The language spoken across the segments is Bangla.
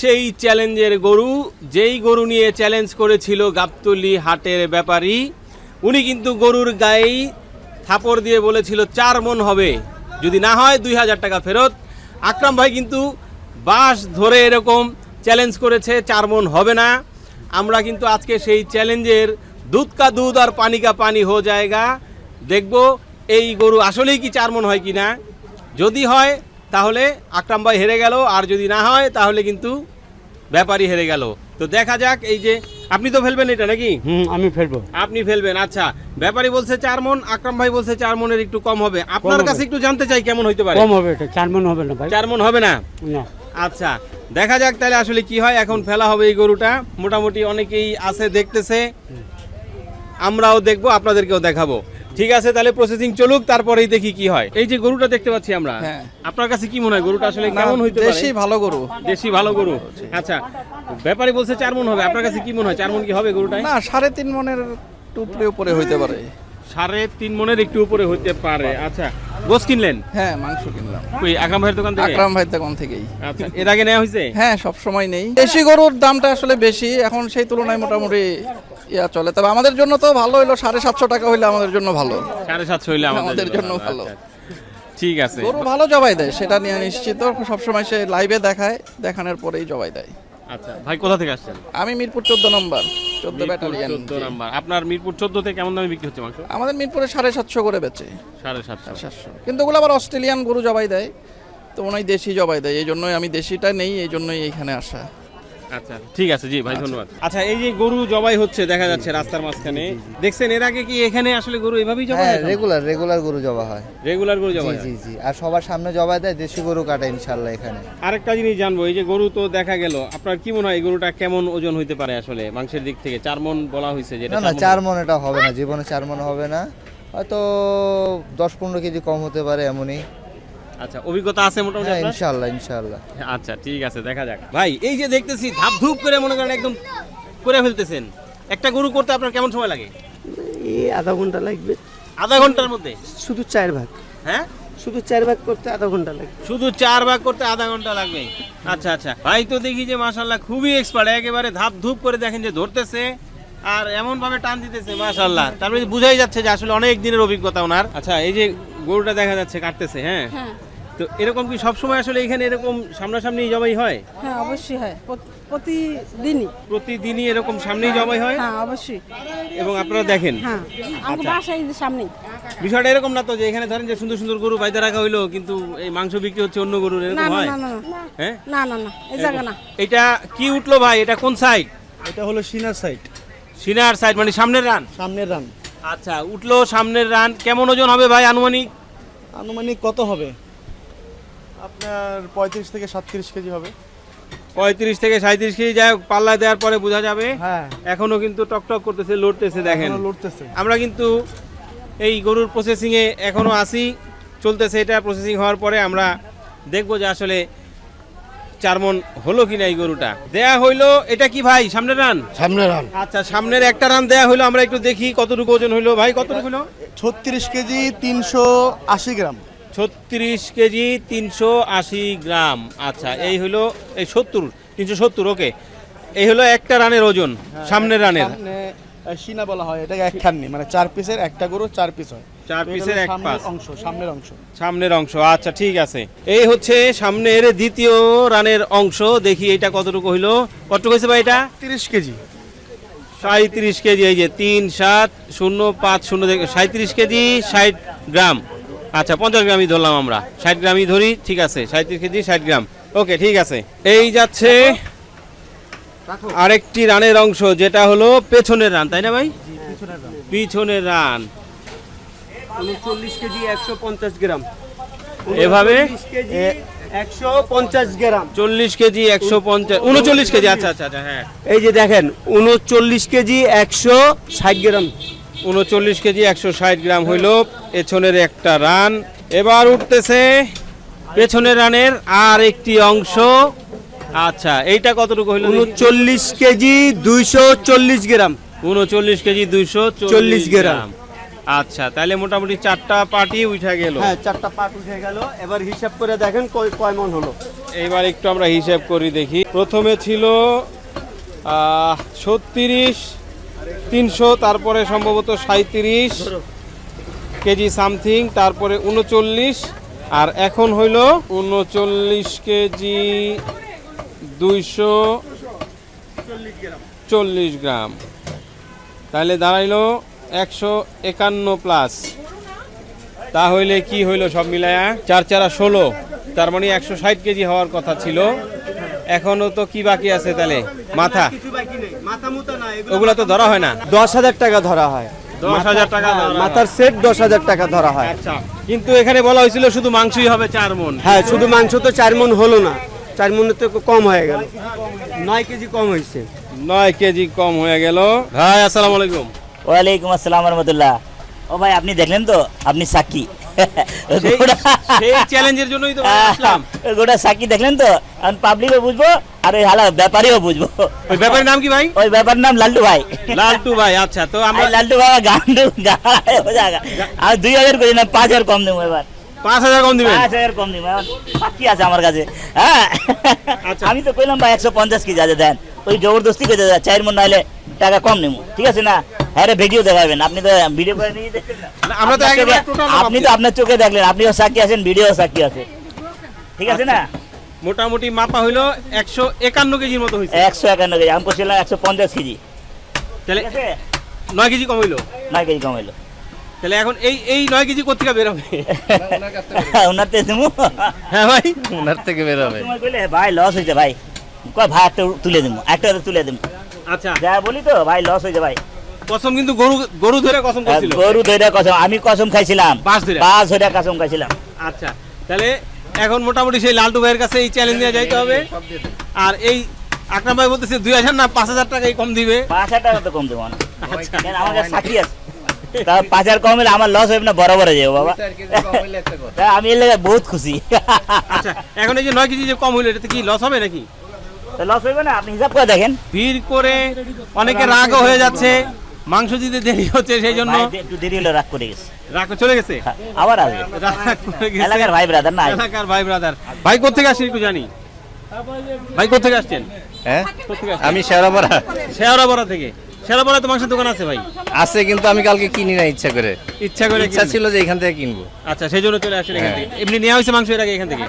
সেই চ্যালেঞ্জের গরু, যেই গরু নিয়ে চ্যালেঞ্জ করেছিল গাবতলি হাটের ব্যাপারী, উনি কিন্তু গরুর গায়েই থাপড় দিয়ে বলেছিল, চার মন হবে। যদি না হয় দুই হাজার টাকা ফেরত। আকরাম ভাই কিন্তু বাঁশ ধরে এরকম চ্যালেঞ্জ করেছে, চার মন হবে না। আমরা কিন্তু আজকে সেই চ্যালেঞ্জের দুধ কা দুধ আর পানি কা পানি হো জায়গা। দেখব এই গরু আসলেই কি চার মন হয় কি না? যদি হয় তাহলে আকরাম ভাই হেরে গেল আর যদি না হয় তাহলে কিন্তু ব্যাপারী হেরে গেল। তো দেখা যাক এই যে আপনি তো ফেলবেন এটা নাকি? হুম আমি ফেলব। আপনি ফেলবেন আচ্ছা। ব্যাপারী বলছে চার মন আকরাম ভাই বলছে চার মনের একটু কম হবে। আপনার কাছে একটু জানতে চাই কেমন হইতে পারে? কম হবে এটা চার মন হবে না ভাই। চার মন হবে না? না। আচ্ছা দেখা যাক তাহলে আসলে কি হয় এখন ফেলা হবে এই গরুটা। মোটামুটি অনেকেই আছে দেখতেছে। আমরাও দেখব আপনাদেরকেও দেখাবো। ঠিক আছে তাহলে প্রসেসিং চলুক তারপরেই দেখি কি হয়। এই যে গরুটা দেখতে পাচ্ছি আমরা হ্যাঁ। আপনার কাছে কি মনে হয় গরুটা আসলে কেমন হইতে পারে? দেশি ভালো গরু। দেশি ভালো গরু। আচ্ছা ব্যাপারী বলছে চার মন হবে আপনার কাছে কি মনে হয় চার মন কি হবে গরুটায়? না সাড়ে তিন মনের একটু উপরে উপরে হইতে পারে। সাড়ে তিন মনের একটু উপরে হতে পারে আচ্ছা। গোস কিনলেন? হ্যাঁ মাংস কিনলাম। ওই আকাম ভাইয়ের দোকান থেকে? আকরাম ভাই তখন থেকেই। আচ্ছা এর আগে নেওয়া হয়েছে হ্যাঁ সব সময় নেই। দেশি গরুর দামটা আসলে বেশি এখন সেই তুলনায় মোটামুটি ইয়া চলে। তবে আমাদের জন্য তো ভালো হইল সাড়ে সাতশো টাকা হইলে আমাদের জন্য ভালো। সাড়ে সাতশো হইলে আমাদের জন্য ভালো। ঠিক আছে। গরু ভালো জবাই দেয় সেটা নিয়ে নিশ্চিত। সবসময় সে লাইভে দেখায় দেখানোর পরেই জবাই দেয়। আচ্ছা ভাই কোথা থেকে আসছেন? আমি মিরপুর চোদ্দ নম্বর চোদ্দ ব্যাটালিয়ান চোদ্দ নাম্বার। আপনার মিরপুর চোদ্দতে কেমন দামে বিক্রি হচ্ছে মাংস? আমাদের মিরপুরে সাড়ে সাতশো করে বেচে। সাড়ে সাতশো। সাতশো। কিন্তু ওগুলো আবার অস্ট্রেলিয়ান গরু জবাই দেয় তো ওনাই দেশি জবাই দেয় এই জন্যই আমি দেশিটা নেই এই জন্যই এইখানে আসা। আচ্ছা ঠিক আছে জি ভাই ধন্যবাদ। আচ্ছা এই যে গরু জবাই হচ্ছে দেখা যাচ্ছে রাস্তার মাঝখানে। দেখছেন এর আগে কি এখানে আসলে গরু এভাবেই জবাই হ্যাঁ রেগুলার রেগুলার গরু জবা হয়। রেগুলার গরু জবাই জি জি আর সবার সামনে জবা দেয় দেশি গরু কাটে ইনশাল্লাহ এখানে। আরেকটা জিনিস জানব এই যে গরু তো দেখা গেল আপনার কি মনে হয় এই গরুটা কেমন ওজন হইতে পারে আসলে মাংসের দিক থেকে? চার মন বলা হয়েছে যেটা না না চার মন এটা হবে না জীবনে চার মন হবে না। হয়তো দশ পনেরো কেজি কম হতে পারে এমনই। আচ্ছা অভিজ্ঞতা আছে মোটামুটি হ্যাঁ আপনার? ইনশাল্লাহ ইনশাল্লাহ আচ্ছা ঠিক আছে দেখা যাক। ভাই এই যে দেখতেছি ধাপ ধুপ করে মনে করেন একদম করে ফেলতেছেন। একটা গরু করতে আপনার কেমন সময় লাগে? এই আধা ঘণ্টা লাগবে। আধা ঘণ্টার মধ্যে? শুধু চার ভাগ। হ্যাঁ? শুধু চার ভাগ করতে আধা ঘণ্টা লাগবে। শুধু চার ভাগ করতে আধা ঘণ্টা লাগবে? আচ্ছা আচ্ছা। ভাই তো দেখি যে মাশাল্লাহ খুবই এক্সপার্ট একেবারে ধাপ ধুপ করে দেখেন যে ধরতেছে আর এমন ভাবে টান দিতেছে মাশাল্লাহ তারপরে বুঝাই যাচ্ছে যে আসলে অনেক দিনের অভিজ্ঞতা ওনার। আচ্ছা এই যে গরুটা দেখা যাচ্ছে কাটতেছে হ্যাঁ? তো এরকম কি সবসময় আসলে এখানে এরকম সামনাসামনি জবাই হয়? হ্যাঁ অবশ্যই হয়। প্রতিদিনই। প্রতিদিনই এরকম সামনেই জবাই হয়? হ্যাঁ অবশ্যই। এবং আপনারা দেখেন। হ্যাঁ বাসায় যে সামনেই বিষয়টা এরকম না তো যে এখানে ধরেন যে সুন্দর সুন্দর গরু বাইতে রাখা হইল কিন্তু এই মাংস বিক্রি হচ্ছে অন্য গরুর এরকম হয়? না না না। হ্যাঁ? না না না এই জায়গা না। এটা কি উঠল ভাই? এটা কোন সাইড এটা হলো সিনার সাইড সিনার সাইড মানে সামনের রান? সামনের রান। আচ্ছা উঠল সামনের রান কেমন ওজন হবে ভাই আনুমানিক? আনুমানিক কত হবে? আপনার পঁয়ত্রিশ থেকে সাতত্রিশ কেজি হবে। পঁয়ত্রিশ থেকে সাঁত্রিশ কেজি যাই হোক, পাল্লা দেওয়ার পরে বোঝা যাবে। হ্যাঁ। এখনও কিন্তু টকটক করতেছে লড়তেছে দেখেন। এখনও লড়তেছে। আমরা কিন্তু এই গরুর প্রসেসিংয়ে এখনও আসি চলতেছে এটা প্রসেসিং হওয়ার পরে আমরা দেখব যে আসলে চার মন হলো কিনা এই গরুটা? দেয়া হইল এটা কি ভাই? সামনের রান? সামনের রান। আচ্ছা সামনের একটা রান দেয়া হইল আমরা একটু দেখি কতটুকু ওজন হইল। ভাই কতটুকু হইল? ছত্রিশ কেজি তিনশো আশি গ্রাম। ছত্রিশ কেজি তিনশো আশি গ্রাম। আচ্ছা এই হলো এই সত্তর তিনশো সত্তর ওকে। এই হলো একটা রানের ওজন সামনের রানের। সামনে সিনা বলা হয় এটাকে এক খাননি মানে চার পিসের একটা গরু চার পিস হয়। চার পিসের এক। অংশ সামনের অংশ। সামনের অংশ আচ্ছা ঠিক আছে। এই হচ্ছে সামনের দ্বিতীয় রানের অংশ। দেখি এটা কতটুকু হইল। কতটুকু হয়েছে ভাই এটা? তিরিশ কেজি। সাঁত্রিশ কেজি এই যে তিন সাত শূন্য পাঁচ শূন্য সাঁত্রিশ কেজি ষাট গ্রাম। আচ্ছা পঞ্চাশ গ্রামই ধরলাম আমরা। ষাট গ্রামই ধরি ঠিক আছে সাঁত্রিশ কেজি ষাট গ্রাম। ওকে ঠিক আছে। এই যাচ্ছে আরেকটি রানের অংশ যেটা হলো পেছনের রান তাই না ভাই? পিছনের রান। উনচল্লিশ কেজি একশো পঞ্চাশ গ্রাম। এভাবে? একশো পঞ্চাশ গ্রাম। চল্লিশ কেজি একশো পঞ্চাশ উনচল্লিশ কেজি আচ্ছা আচ্ছা আচ্ছা হ্যাঁ। এই যে দেখেন উনচল্লিশ কেজি একশো ষাট গ্রাম। উনচল্লিশ কেজি একশো ষাট গ্রাম হইল পেছনের একটা রান। এবার উঠতেছে পেছনের রানের আর একটি অংশ। আচ্ছা এইটা কতটুকু হইল উনচল্লিশ কেজি দুইশো চল্লিশ গ্রাম। উনচল্লিশ কেজি দুইশো চল্লিশ গ্রাম। আচ্ছা তাহলে মোটামুটি চারটা পার্টি উঠে গেল। হ্যাঁ চারটা পাট উঠে গেল। এবার হিসাব করে দেখেন কয় কয় মন হলো। এইবার একটু আমরা হিসাব করি দেখি। প্রথমে ছিল ছত্রিশ তিনশো তারপরে সম্ভবত সাঁত্রিশ কেজি সামথিং তারপরে উনচল্লিশ আর এখন হইল উনচল্লিশ কেজি দুইশো চল্লিশ গ্রাম। তাহলে দাঁড়াইলো একশো একান্ন প্লাস। তাহলে কি হইল সব মিলায়া? চার চারা ষোলো। তার মানে একশো ষাট কেজি হওয়ার কথা ছিল। এখনও তো কি বাকি আছে তাহলে? মাথা? ওগুলা তো ধরা হয় না? দশ হাজার টাকা ধরা হয়। দশ হাজার টাকা মাথার সেট দশ হাজার টাকা ধরা হয়। আচ্ছা। কিন্তু এখানে বলা হয়েছিল শুধু মাংসই হবে চার মন। হ্যাঁ শুধু মাংস তো চার মন হলো না। চার মনের তো কম হয়ে গেল। নয় কেজি কম হয়েছে। নয় কেজি কম হয়ে গেল। ভাই আসসালামু আলাইকুম। ওয়ালাইকুম আসসালাম রহমতুল্লাহ। ও ভাই আপনি দেখলেন তো? আপনি সাক্ষী। সেই- সেই চ্যালেঞ্জের জন্যই তো ভাই আসলাম। গোটা সাক্ষী দেখলেন তো? এখন পাবলিকও বুঝব আর ওই হালা ব্যাপারীও বুঝব। ওই ব্যাপারের নাম কি ভাই? ওই ব্যাপার নাম লাল্টু ভাই। লালটু ভাই আচ্ছা তো আমরা লাল্টু বাবা যাগা আর দুই হাজার করি না পাঁচ হাজার কম দেবো এবার। পাঁচ হাজার কম দিবেন? পাঁচ হাজার কম আছে আমার কাছে। হ্যাঁ? আচ্ছা। আমি তো কইলাম ভাই একশো পঞ্চাশ কেজি আছে দেন। ওই জবরদস্তি করে চার মন নাইলে টাকা কম নেব ঠিক আছে না? হ্যাঁ ভিডিও দেখাবেন আপনি তো ভিডিও করে নিয়ে দেখছেন আপনি তো আপনার চোখে দেখলেন আপনিও সাক্ষী আছেন ভিডিও সাক্ষী আছে। ঠিক আছে না? মোটামুটি মাপা হইল একশো একান্ন কেজির মতো হয়েছে একশো একান্ন কেজি আমি করছিলাম একশো পঞ্চাশ কেজি। তাহলে নয় কেজি কম হইল? নয় কেজি কম এলো তাহলে এখন এই এই নয় কেজি কোথেকে বেরোবে ওনার তো দেবো হ্যাঁ ভাই। ওনার থেকে বের হবে। তোমার কইলে ভাই লস হয়েছে ভাই। কয় ভাই একটা তুলে দেবো একটা তুলে দেবো। আচ্ছা। যা বলি তো ভাই লস হয়েছে ভাই। কসম কিন্তু গরু গরু ধরে কসম করছিল গরু ধরে কসম আমি কসম খাইছিলাম। বাস ধইরা? বাস ধরে কসম খাইছিলাম। আচ্ছা তাহলে এখন মোটামুটি সেই লালটু ভাইয়ের কাছে এই চ্যালেঞ্জ নিয়ে যাইতে হবে। আর এই আকরাম ভাই বলতেছে দুই হাজার না পাঁচ হাজার টাকাই কম দিবে। পাঁচ হাজার টাকা তো কম দেবো না। আচ্ছা। সাক্ষী আছে। তা পাঁচ হাজার কম হলে আমার লস হবে না বরাবর হয়ে যাব বাবা। আমি এর লেগে বহুত খুশি। আচ্ছা এখন এই যে নয় কেজি যে কম হইল এটাতে কি লস হবে নাকি? লস হবে না আপনি হিসাব করে দেখেন। ভিড় করে অনেকে রাগও হয়ে যাচ্ছে মাংস দিতে দেরি হচ্ছে সেই জন্য একটু দেরি হলো রাগ করে গেছে। রাগ চলে গেছে? হ্যাঁ, আবার আসবে। রাগ করে গেছে। এলাকার ভাই ব্রাদার না এলাকার ভাই ব্রাদার ভাই কোথেকে আসছেন একটু জানি। ভাই আসছেন? হ্যাঁ? আমি শেওড়াপাড়া থেকে। শেয়ারাপাড়া তো মাংসের দোকান আছে ভাই। আছে কিন্তু আমি কালকে কিনি না ইচ্ছা করে। ইচ্ছা করে ইচ্ছা ছিল যে এখান থেকে কিনবো। আচ্ছা সেই জন্য চলে আসেন এখান থেকে। এমনি নেওয়া হয়েছে মাংস এর আগে এখান থেকে?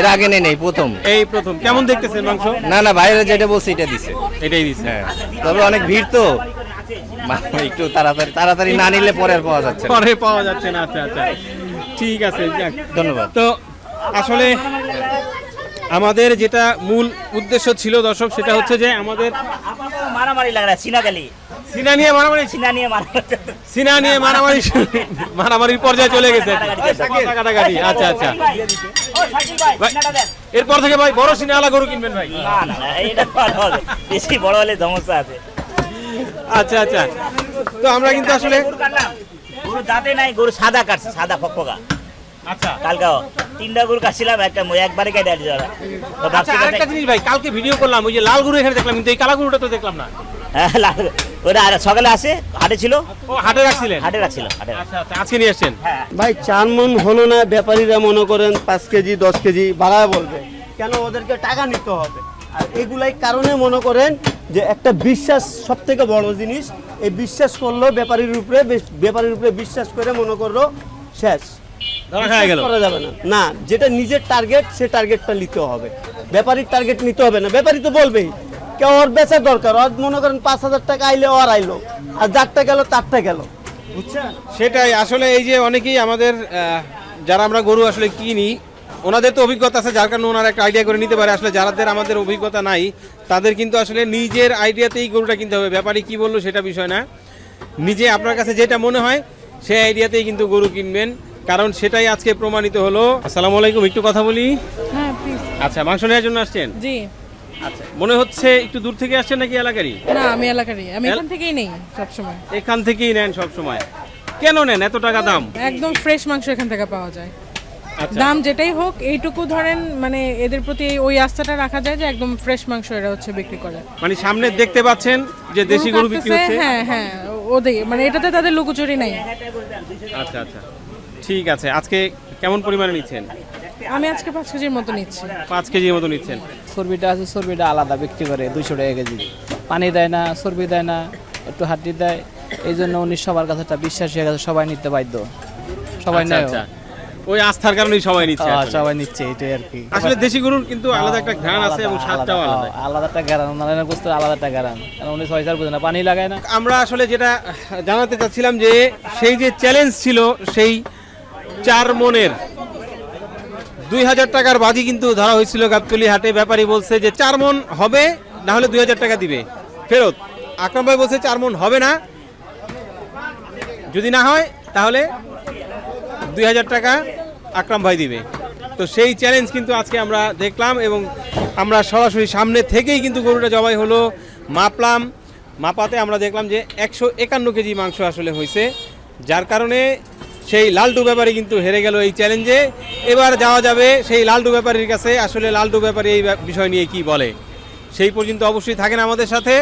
এর আগে নেই নেই প্রথম। এই প্রথম। কেমন দেখতেছেন মাংস? না না বাইরে যেটা বলছে এটা দিছে। এটাই দিচ্ছে হ্যাঁ। তবে অনেক ভিড় তো। একটু তাড়াতাড়ি তাড়াতাড়ি না নিলে পরে আর পাওয়া যাচ্ছে পরে পাওয়া যাচ্ছে না আচ্ছা আচ্ছা। ঠিক আছে। ধন্যবাদ। তো আসলে আমাদের যেটা মূল উদ্দেশ্য ছিল দর্শক সেটা হচ্ছে যে আমাদের মারামারি লাগে না সিনাকালি সিনা নিয়ে মারামারি? সিনা নিয়ে মারামারি। সিনা নিয়ে মারামারি মারামারির পর্যায়ে চলে গেছে। কাটাকাটি আচ্ছা আচ্ছা ও, সাকিব ভাই, ভাই, সিনাটা দেন। এরপর থেকে ভাই বড় সিনা আলা গরু কিনবেন ভাই। না না না, এইটা ভালো হবে। বেশি বড় হলে সমস্যা আছে। আচ্ছা আচ্ছা। তো আমরা কিন্তু আসলে গরু কাটলাম গরু দাঁতে নাই গরু সাদা কাটছে সাদা ফকফকা। আচ্ছা। কালকাও। তিনটা গরু কাটছিলাম একটা মই একবারে কেটে আসছে ওরা। তো আচ্ছা ভাবছি আরেকটা জিনিস ভাই কালকে ভিডিও করলাম ওই যে লাল গরু এখানে দেখলাম কিন্তু এই কালা গরুটা তো দেখলাম না। ওরা আর সকালে আসে হাটে ছিল। ও হাটে রাখছিলেন? হাটে রাখছিল হাটে আচ্ছা আচ্ছা আজকে নিয়ে আসছেন হ্যাঁ। ভাই চার মন হলো না ব্যাপারীরা মনে করেন পাঁচ কেজি দশ কেজি বাড়ায় বলবে। কেন ওদেরকে টাকা নিতে হবে? আর এগুলাই কারণে মনে করেন যে একটা বিশ্বাস সব থেকে বড় জিনিস এই বিশ্বাস করল ব্যাপারীর উপরে বেশ- ব্যাপারীর উপরে বিশ্বাস করে মনে করল শেষ। গেল। করা যাবে না। না যেটা নিজের টার্গেট সে টার্গেটটা নিতে হবে। ব্যাপারীর টার্গেট নিতে হবে না। ব্যাপারী তো বলবেই কেউ ওর বেচার দরকার। ওর মনে করেন পাঁচ হাজার টাকা আইলে ওর আইলো। আর যারটা গেল তারটা গেল। বুঝছেন? সেটাই আসলে এই যে অনেকেই আমাদের যারা আমরা গরু আসলে কিনি ওনাদের তো অভিজ্ঞতা আছে যার কারণে ওনারা একটা আইডিয়া করে নিতে পারে। আসলে যাদের আমাদের অভিজ্ঞতা নাই তাদের কিন্তু আসলে নিজের আইডিয়াতেই গরুটা কিনতে হবে। ব্যাপারী কি বলল সেটা বিষয় না। নিজে আপনার কাছে যেটা মনে হয় সেই আইডিয়াতেই কিন্তু গরু কিনবেন। কারণ সেটাই আজকে প্রমাণিত হলো। আসসালামু আলাইকুম একটু কথা বলি? হ্যাঁ আচ্ছা মাংস নেওয়ার জন্য আসছেন? জি। আচ্ছা মনে হচ্ছে একটু দূর থেকে আসছেন নাকি এলাকারই? না আমি এলাকারই। আমি এখান থেকেই নেই সবসময়। এখান থেকেই নেন সব সময় কেন নেন? এত টাকা দাম? একদম ফ্রেশ মাংস এখান থেকে পাওয়া যায়। আচ্ছা। দাম যেটাই হোক এইটুকু ধরেন মানে এদের প্রতি ওই আস্থাটা রাখা যায় যে একদম ফ্রেশ মাংস এরা হচ্ছে বিক্রি করে। মানে সামনে দেখতে পাচ্ছেন যে দেশি গরু বিক্রি হচ্ছে? হ্যাঁ হ্যাঁ ওদের মানে এটাতে তাদের লুকোচুরি নাই। আচ্ছা আচ্ছা। ঠিক আছে আজকে কেমন পরিমাণে নিচ্ছেন? আমি আজকে পাঁচ কেজির মতো নিচ্ছি। পাঁচ কেজির মতো নিচ্ছেন? চর্বিটা আছে চর্বিটা আলাদা বিক্রি করে দুইশো টাকা কেজি। পানি দেয় না চর্বি দেয় না একটু হাড্ডি দেয়। এই জন্য উনি সবার কাছে একটা বিশ্বাস হয়ে গেছে সবাই নিতে বাধ্য। সবাই আচ্ছা, নেয়। আচ্ছা। ওই আস্থার কারণেই সবাই নিচ্ছে আসলে। সবাই নিচ্ছে এটাই আর কি। আসলে দেশি গরুর কিন্তু আলাদা একটা ঘ্রাণ আছে এবং স্বাদটাও আলাদা হ্যাঁ, আলাদা। একটা গ্যারান নারায়ণ গোস্ত আলাদা একটা গ্যারান কারণ উনি ছয় চার বুঝে না পানি লাগায় না। আমরা আসলে যেটা জানাতে চাচ্ছিলাম যে সেই যে চ্যালেঞ্জ ছিল সেই চার মনের দুই হাজার টাকার বাজি কিন্তু ধরা হয়েছিল গাবতলি হাটে। ব্যাপারী বলছে যে চার মন হবে, না হলে দুই হাজার টাকা দিবে। ফেরত। আকরাম ভাই বলছে চার মন হবে না। যদি না হয়, তাহলে দুই হাজার টাকা আকরাম ভাই দিবে। তো সেই চ্যালেঞ্জ কিন্তু আজকে আমরা দেখলাম এবং আমরা সরাসরি সামনে থেকেই কিন্তু গরুটা জবাই হলো মাপলাম। মাপাতে আমরা দেখলাম যে একশো একান্ন কেজি মাংস আসলে হয়েছে, যার কারণে সেই লালটু ব্যাপারী কিন্তু হেরে গেল এই চ্যালেঞ্জে এবার যাওয়া যাবে সেই লালটু ব্যাপারীর কাছে। আসলে লালটু ব্যাপারী এই বিষয় নিয়ে কি বলে? সেই পর্যন্ত অবশ্যই থাকেন আমাদের সাথে।